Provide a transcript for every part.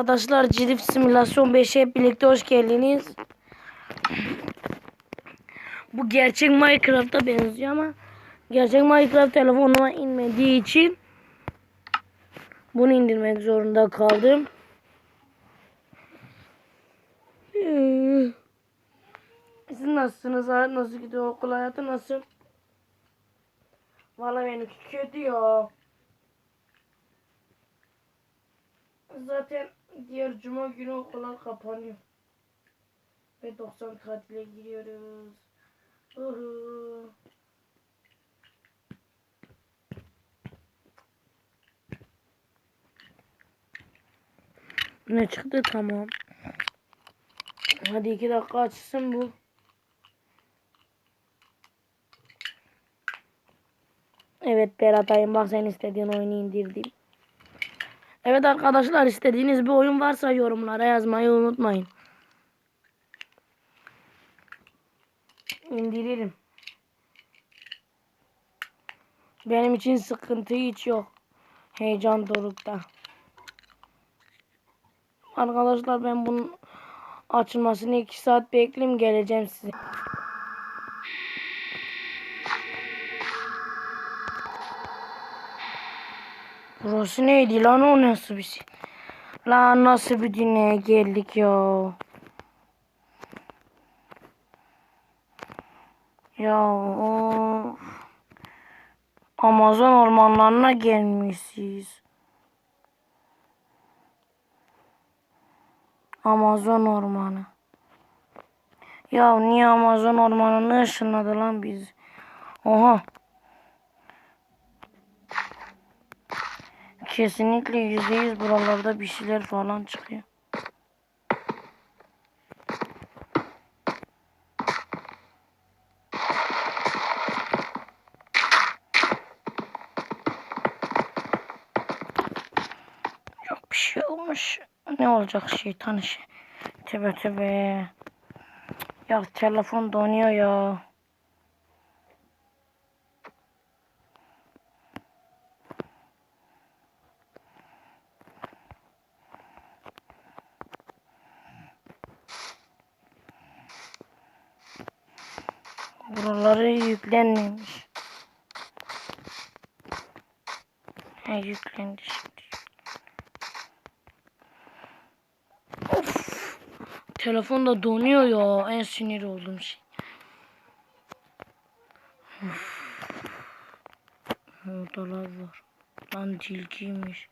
Arkadaşlar Cirif Simülasyon 5'e hep birlikte hoş geldiniz. Bu gerçek Minecraft'a benziyor ama gerçek Minecraft telefonuma inmediği için bunu indirmek zorunda kaldım. Ee, Siz nasılsınız? Nasıl gidiyor? Okul hayatı nasıl? Vallahi benimki kötü ya. Zaten diğer cuma günü okullar kapanıyor. Ve 90 tatile giriyoruz. Uhu. Ne çıktı tamam. Hadi iki dakika açsın bu. Evet Beratay'ım bak sen istediğin oyunu indirdim. Evet arkadaşlar istediğiniz bir oyun varsa yorumlara yazmayı unutmayın. İndiririm. Benim için sıkıntı hiç yok. Heyecan dorukta. Arkadaşlar ben bunun açılmasını 2 saat bekleyeyim geleceğim size. Burası neydi lan o nasıl bir şey? Lan nasıl bir dünyaya geldik ya. Ya of. Amazon ormanlarına gelmişiz. Amazon ormanı. Ya niye Amazon ormanını ışınladı lan biz? Oha. Kesinlikle yüzde yüz buralarda bir şeyler falan çıkıyor. Yok bir şey olmuş. Ne olacak şeytan işi. Tövbe tövbe. Ya telefon donuyor ya. Yüklenmemiş. He yüklendi şimdi. Of. Telefon da donuyor ya. En sinir olduğum şey. Of. Oradalar var. Lan tilkiymiş.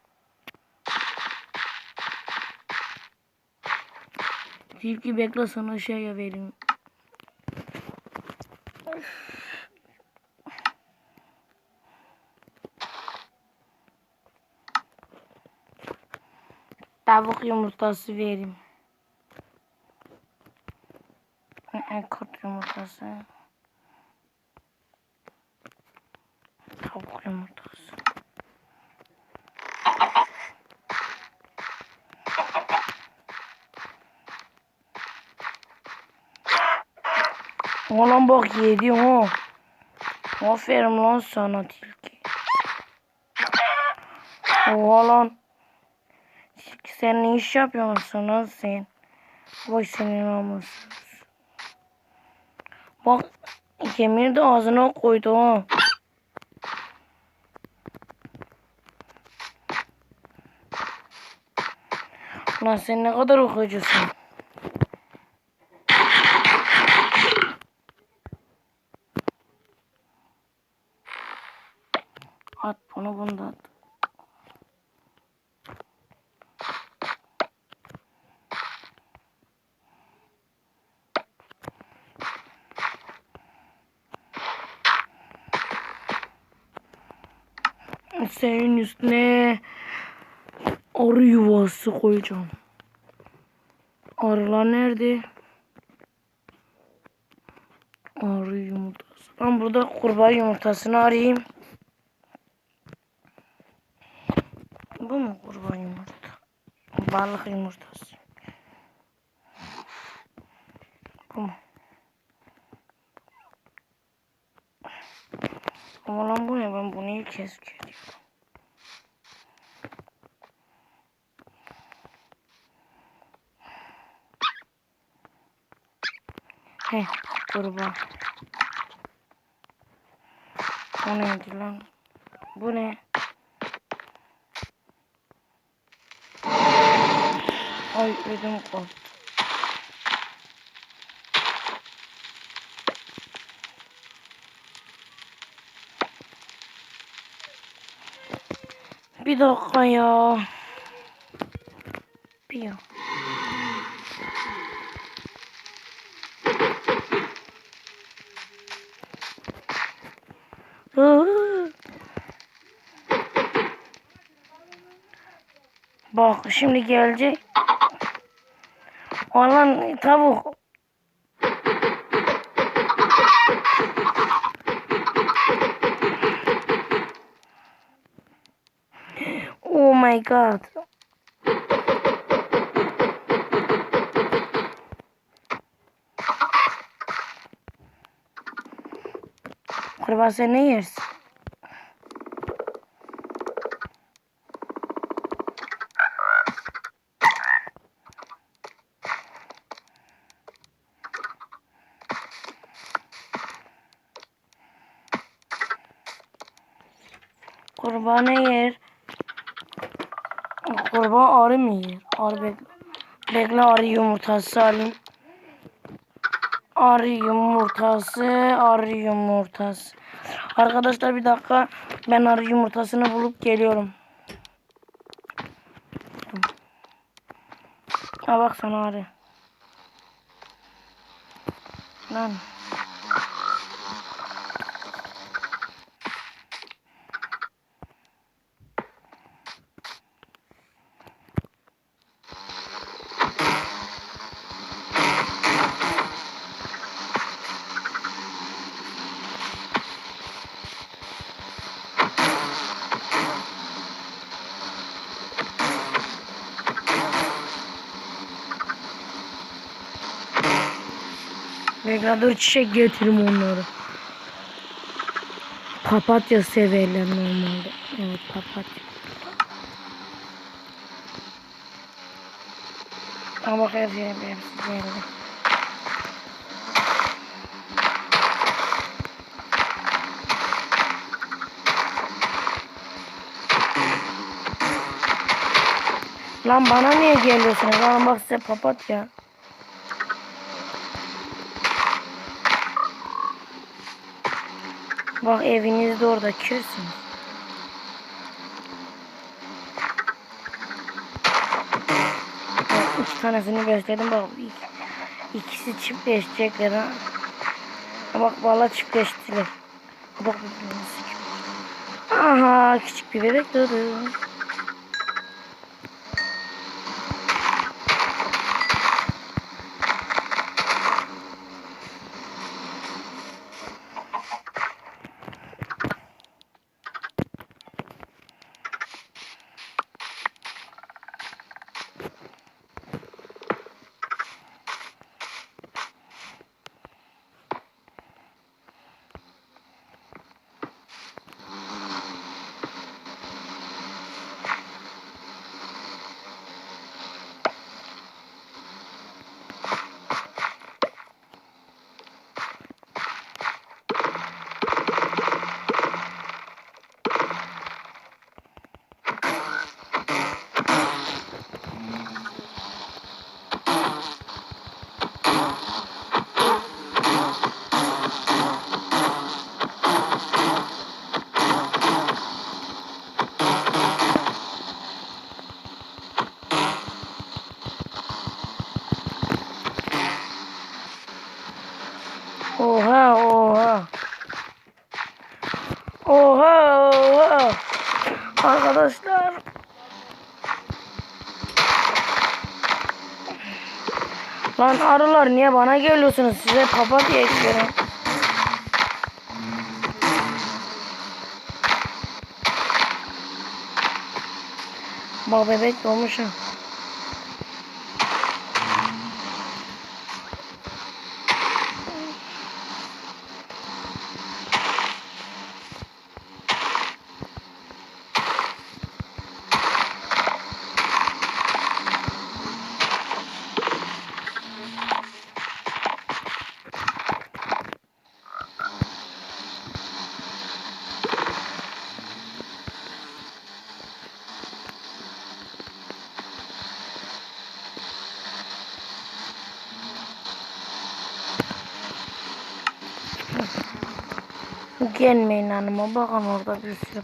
Tilki bekle sana şey vereyim. Tavuk yumurtası vereyim. Kurt yumurtası. Tavuk yumurtası. Oğlum bak yedi o. Aferin lan sana tilki. Oha lan. Tilki sen ne iş yapıyorsun lan sen? Vay senin namussuz. Bak kemiği de ağzına koydu ha. Lan sen ne kadar okuyucusun. At bunu bunu da at. Senin üstüne arı yuvası koyacağım. Arılar nerede? Arı yumurtası. Ben burada kurbağa yumurtasını arayayım. Bu mu kurbağa yumurta? Balık yumurtası. Bu mu? Ama lan bu ne? Ben bunu ilk kez görüyorum. Bu ne? Ay ödüm koptu. Bir dakika ya. Bir ya. Bak şimdi gelecek. Olan tavuk. Oh my god. Kurban sen ne yersin? Kurban ne yer? Kurban arı mı yer? Arı bekle. Bekle arı yumurtası alayım. Arı yumurtası, arı yumurtası. Arkadaşlar bir dakika. Ben arı yumurtasını bulup geliyorum. Ha bak sana arı. Lan. Bekle dur çiçek getirim onları. Papatya severler normalde. Evet papatya. Ama her şey hepsi geldi. Lan bana niye geliyorsunuz? Lan bak size papatya. Bak evinizde orada kürsünüz. İki tanesini besledim bak iki, ikisi çiftleşecekler ha. Bak valla çiftleştiler. Bak Aha küçük bir bebek doğdu. Oha oha. Oha oha. Arkadaşlar. Lan arılar niye bana geliyorsunuz? Size papatya ekliyorum. Bak bebek doğmuş. Gelmeyin hanıma bakın orada bir sürü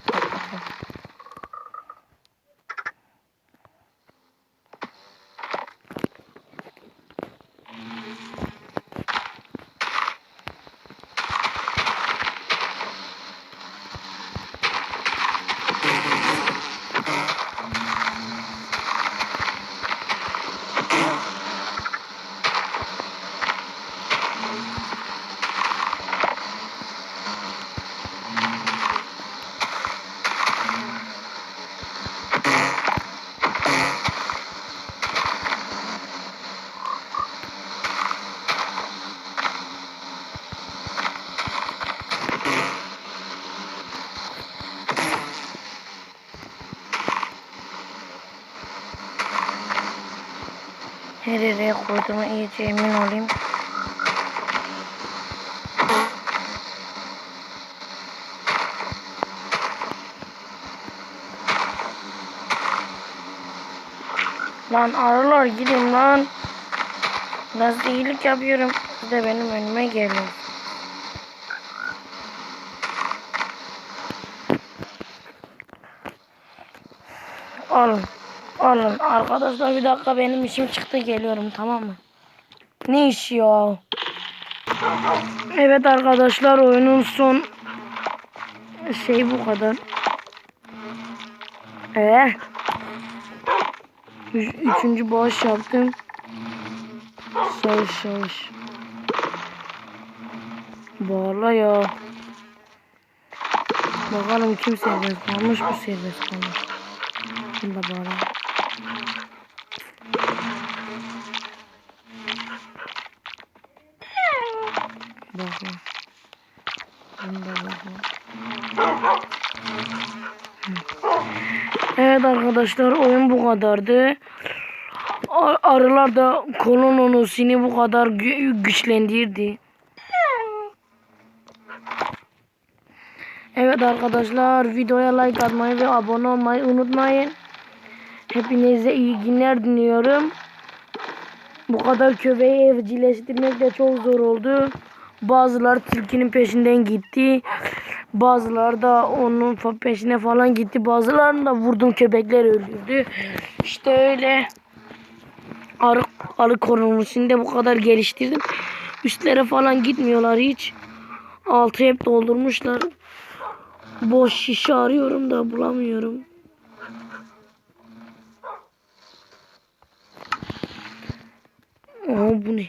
yere koyduğuma iyice emin olayım. Lan arılar gidin lan. Biraz iyilik yapıyorum. Siz de benim önüme gelin. Alın. Alın. Arkadaşlar bir dakika benim işim çıktı geliyorum tamam mı? Ne işi ya? Evet arkadaşlar oyunun son şey bu kadar. Ee, üç, üçüncü bağış yaptım. Savaş savaş. Bağla ya. Bakalım kim serbest kalmış bu serbest kalmış. Bunu da. Evet arkadaşlar oyun bu kadardı. Ar- Arılar da kolonosini bu kadar gü- güçlendirdi. Evet arkadaşlar videoya like atmayı ve abone olmayı unutmayın. Hepinize iyi günler diliyorum. Bu kadar köpeği evcilleştirmek de çok zor oldu. Bazılar tilkinin peşinden gitti. Bazıları da onun peşine falan gitti. Bazılarını da vurdum köpekler öldürdü. İşte öyle. Arı, arı korunmasını da bu kadar geliştirdim. Üstlere falan gitmiyorlar hiç. Altı hep doldurmuşlar. Boş şişe arıyorum da bulamıyorum. Bu ne?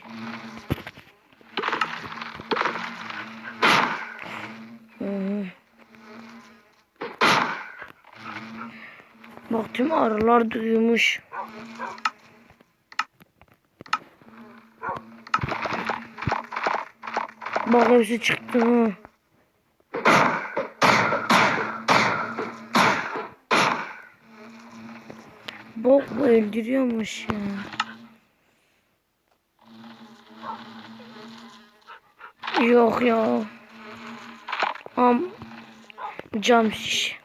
Aa. Bak tüm arılar duymuş. Bak hepsi çıktı ha. Bok bu öldürüyormuş ya. Yok ya. Am cam şiş.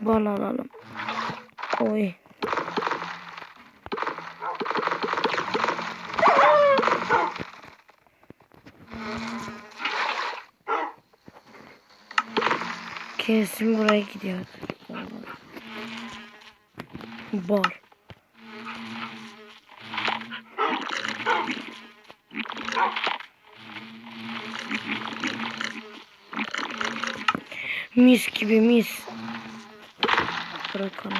Bal alalım. Oy. Kesin buraya gidiyor. Bar. Mis gibi mis. Bırakalım.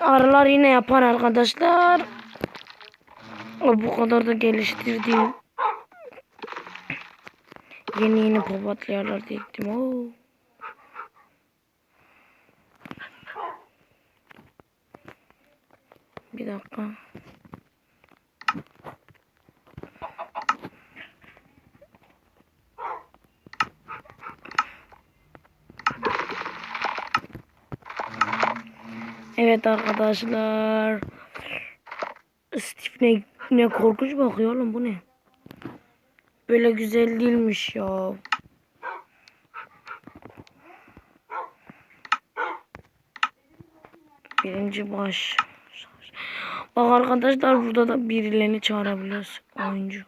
Arılar yine yapar arkadaşlar. O bu kadar da geliştirdim. Yeni yeni papatyalar diktim. Oo. Bir dakika. Evet arkadaşlar. Steve ne, ne korkunç bakıyor oğlum bu ne? Böyle güzel değilmiş ya. Birinci baş. Bak arkadaşlar burada da birilerini çağırabiliyoruz. Oyuncu.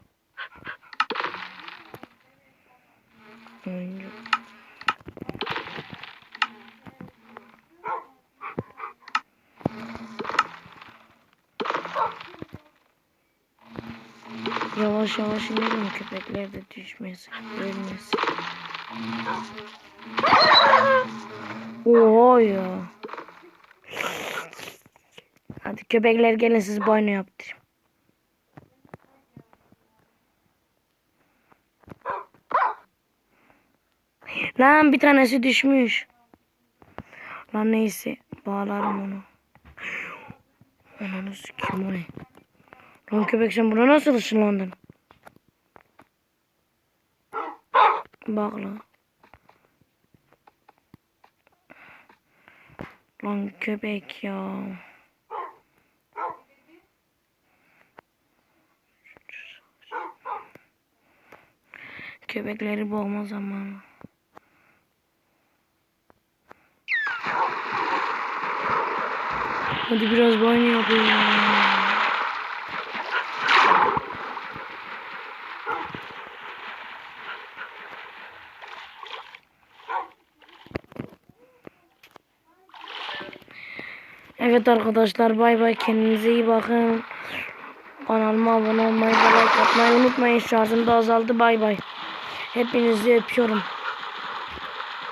Yavaş yavaş inelim köpekler de düşmesin. Ölmesin. Oha ya. Hadi köpekler gelin siz banyo yaptırayım. Lan bir tanesi düşmüş. Lan neyse bağlarım onu. Ananı sikeyim o ne? Lan köpek sen buna nasıl ışınlandın? Bak lan. Lan köpek ya. Köpekleri boğma zamanı. Hadi biraz banyo yapayım. Evet arkadaşlar bay bay kendinize iyi bakın. Kanalıma abone olmayı ve like atmayı unutmayın. Şarjım da azaldı bay bay. Hepinizi öpüyorum.